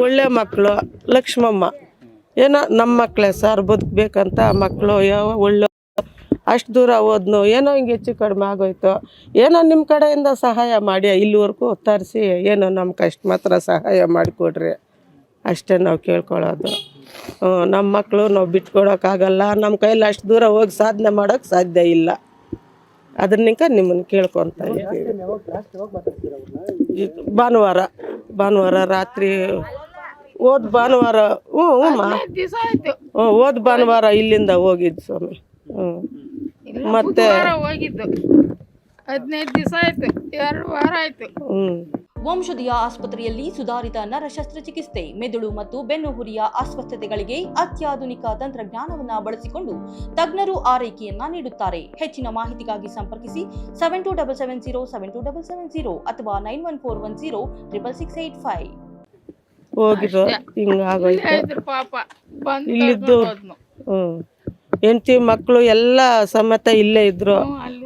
ಒಳ್ಳೆ ಮಕ್ಕಳು ಲಕ್ಷ್ಮಮ್ಮ. ಏನೋ ನಮ್ಮ ಮಕ್ಕಳೇ ಸರ್ ಬದುಕಬೇಕಂತ ಮಕ್ಕಳು ಯಾವ ಒಳ್ಳೆ ಅಷ್ಟು ದೂರ ಹೋದ್ನು, ಏನೋ ಹಿಂಗೆ ಹೆಚ್ಚು ಕಡಿಮೆ ಆಗೋಯ್ತು. ಏನೋ ನಿಮ್ಮ ಕಡೆಯಿಂದ ಸಹಾಯ ಮಾಡಿ, ಇಲ್ಲಿವರೆಗೂ ತರಿಸಿ, ಏನೋ ನಮ್ಮ ಕಷ್ಟ ಮಾತ್ರ ಸಹಾಯ ಮಾಡಿಕೊಡ್ರಿ. ಅಷ್ಟೇ ನಾವು ಕೇಳ್ಕೊಳ್ಳೋದು. ನಮ್ಮ ಮಕ್ಕಳು ನಾವು ಬಿಟ್ಕೊಡೋಕ್ಕಾಗಲ್ಲ ನಮ್ಮ ಕೈಯಲ್ಲಿ ಅಷ್ಟು ದೂರ ಹೋಗಿ ಸಾಧನೆ ಮಾಡೋಕ್ಕೆ ಸಾಧ್ಯ ಇಲ್ಲ. ಅದನ್ನಿಂಕ ನಿಮ್ಮನ್ನು ಕೇಳ್ಕೊತ ಇದ್ದೀವಿ. ಇದು ಭಾನುವಾರ ಭಾನುವಾರ ರಾತ್ರಿ ಹೋದ ಭಾನುವಾರ ಹ್ಞೂ ಹ್ಞೂಮ್ಮ. ದಿವಸ ಆಯ್ತು. ಹ್ಞೂ ಹೋದ ಭಾನುವಾರ ಇಲ್ಲಿಂದ ಹೋಗಿದ್ದು ಸ್ವಾಮಿ. ಹ್ಞೂ. ಮತ್ತೆ ಹೋಗಿದ್ದು. ಹದಿನೈದು ದಿವಸ ಆಯ್ತು. ಎರಡು ವಾರ ಆಯ್ತು. ಹ್ಞೂ. ವಂಶದಿಯ ಆಸ್ಪತ್ರೆಯಲ್ಲಿ ಸುಧಾರಿತ ನರ ಶಸ್ತ್ರಚಿಕಿತ್ಸೆ ಮೆದುಳು ಮತ್ತು ಬೆನ್ನು ಹುರಿಯ ಅಸ್ವಸ್ಥತೆಗಳಿಗೆ ಅತ್ಯಾಧುನಿಕ ತಂತ್ರಜ್ಞಾನವನ್ನ ಬಳಸಿಕೊಂಡು ತಜ್ಞರು ಆರೈಕೆಯನ್ನ ನೀಡುತ್ತಾರೆ. ಹೆಚ್ಚಿನ ಮಾಹಿತಿಗಾಗಿ ಸಂಪರ್ಕಿಸಿ seven two double seven zero seven two double seven zero ಅಥವಾ nine one four one zero triple six eight five ಹೋಗಿರೋ ಹಿಂಗಾಗೋಯ್ತು. ಪಾಪ ಇಲ್ಲಿದ್ದು ಹೆಂಡತಿ ಮಕ್ಕಳು ಎಲ್ಲ ಸಮೇತ ಇಲ್ಲೇ ಇದ್ರು.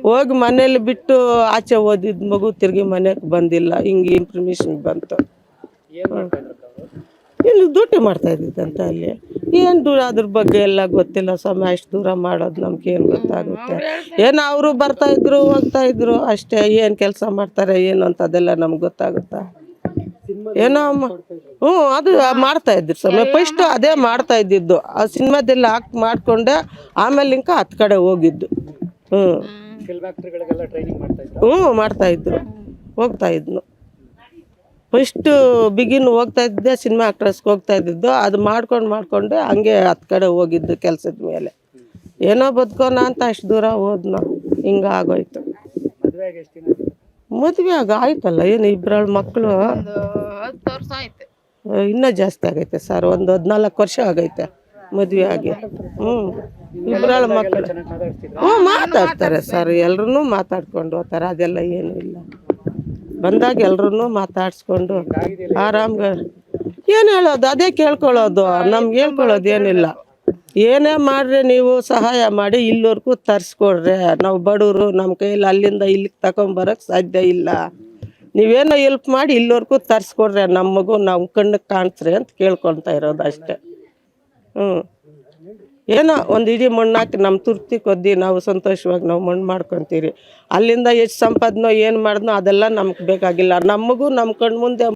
ಹೋಗಿ ಮನೇಲಿ ಬಿಟ್ಟು ಆಚೆ ಓದಿದ ಮಗು ತಿರ್ಗಿ ಮನೆಗೆ ಬಂದಿಲ್ಲ. ಹಿಂಗೆ ಇನ್ಫಾರ್ಮೇಶನ್ ಬಂತು. ಇಲ್ಲಿ ಡ್ಯೂಟಿ ಮಾಡ್ತಾ ಇದ್ದಿದ್ದಂತ ಅಲ್ಲಿ. ಏನು ದೂರ ಅದ್ರ ಬಗ್ಗೆ ಎಲ್ಲ ಗೊತ್ತಿಲ್ಲ. ಸಮಯ ಅಷ್ಟು ದೂರ ಮಾಡೋದು ನಮ್ಗೆ ಏನು ಗೊತ್ತಾಗುತ್ತೆ. ಏನು ಅವರು ಬರ್ತಾ ಇದ್ರು ಹೋಗ್ತಾ ಇದ್ರು. ಅಷ್ಟೇ ಏನು ಕೆಲಸ ಮಾಡ್ತಾರೆ ಏನು ಅಂತ ಅದೆಲ್ಲ ನಮ್ಗೆ ಗೊತ್ತಾಗುತ್ತಾ? ಏನೋ ಹ್ಞೂ ಅದು ಮಾಡ್ತಾ ಇದ್ರು ಸ್ವಾಮಿ. ಫಸ್ಟ್ ಅದೇ ಮಾಡ್ತಾ ಇದ್ದಿದ್ದು. ಆ ಸಿನಿಮಾದೆಲ್ಲ ಹಾಕ್ ಮಾಡ್ಕೊಂಡೆ ಆಮೇಲೆ ಇಂಕ ಹತ್ತು ಕಡೆ ಹೋಗಿದ್ದು. ಹ್ಞೂ. ಹ್ಞೂ ಮಾಡ್ತಾ ಇದ್ರು. ಹೋಗ್ತಾ ಇದ್ನು. ಫಸ್ಟ್ ಬಿಗಿನ್ ಹೋಗ್ತಾ ಇದ್ದೆ ಸಿನಿಮಾ ಆಕ್ಟ್ರೆಸ್ಗೆ ಹೋಗ್ತಾ ಇದ್ದಿದ್ದು. ಅದು ಮಾಡ್ಕೊಂಡು ಮಾಡ್ಕೊಂಡು ಹಂಗೆ ಹತ್ತು ಕಡೆ ಹೋಗಿದ್ದು ಕೆಲಸದ ಮೇಲೆ. ಏನೋ ಬದುಕೋಣ ಅಂತ ಅಷ್ಟು ದೂರ ಹೋದ್ನ. ಹಿಂಗೆ ಆಗೋಯ್ತು. ಮದುವೆ ಆಗ ಆಯ್ತಲ್ಲ ಏನು ಇಬ್ಬರಳು ಮಕ್ಕಳು ಹತ್ತು ವರ್ಷ ಆಯ್ತು. ಇನ್ನೂ ಜಾಸ್ತಿ ಆಗೈತೆ ಸರ್, ಒಂದು ಹದಿನಾಲ್ಕು ವರ್ಷ ಆಗೈತೆ ಮದುವೆ ಆಗಿ. ಹ್ಞೂ ಇಬ್ಬರಾಳ ಮಕ್ಕಳು ಹ್ಞೂ, ಮಾತಾಡ್ತಾರೆ ಸರ್ ಎಲ್ಲರೂ ಮಾತಾಡ್ಕೊಂಡು ಹೋಗ್ತಾರೆ ಅದೆಲ್ಲ ಏನೂ ಇಲ್ಲ. ಬಂದಾಗ ಎಲ್ಲರೂ ಮಾತಾಡಿಸ್ಕೊಂಡು ಆರಾಮ್ಗ, ಏನು ಹೇಳೋದು, ಅದೇ ಕೇಳ್ಕೊಳ್ಳೋದು, ನಮ್ಗೆ ಹೇಳ್ಕೊಳ್ಳೋದು ಏನಿಲ್ಲ. ಏನೇ ಮಾಡ್ರಿ ನೀವು ಸಹಾಯ ಮಾಡಿ, ಇಲ್ಲಿವರೆಗೂ ತರಿಸ್ಕೊಡ್ರಿ. ನಾವು ಬಡವರು ನಮ್ಮ ಕೈಯಲ್ಲಿ ಅಲ್ಲಿಂದ ಇಲ್ಲಿಗೆ ತಗೊಂಬರಕ್ಕೆ ಸಾಧ್ಯ ಇಲ್ಲ. ನೀವೇನೋ ಹೆಲ್ಪ್ ಮಾಡಿ ಇಲ್ಲಿವರೆಗೂ ತರಿಸ್ಕೊಡ್ರಿ ನಮ್ಮ ಮಗು ನಮ್ಮ ಕಣ್ಣಿಗೆ ಕಾಣಿಸ್ರಿ ಅಂತ ಕೇಳ್ಕೊತಾ ಇರೋದು ಅಷ್ಟೇ. ಹ್ಞೂ ಏನೋ ಒಂದು ಇಡೀ ಮಣ್ಣು ಹಾಕಿ ನಮ್ಮ ತುರ್ತಿ ಕೊದ್ದಿ, ನಾವು ಸಂತೋಷವಾಗಿ ನಾವು ಮಣ್ಣು ಮಾಡ್ಕೊತೀರಿ. ಅಲ್ಲಿಂದ ಎಷ್ಟು ಸಂಪಾದನೋ ಏನು ಮಾಡಿದ್ನೋ ಅದೆಲ್ಲ ನಮ್ಗೆ ಬೇಕಾಗಿಲ್ಲ. ನಮಗೂ ನಮ್ಮ ಕಣ್ಣು ಮುಂದೆ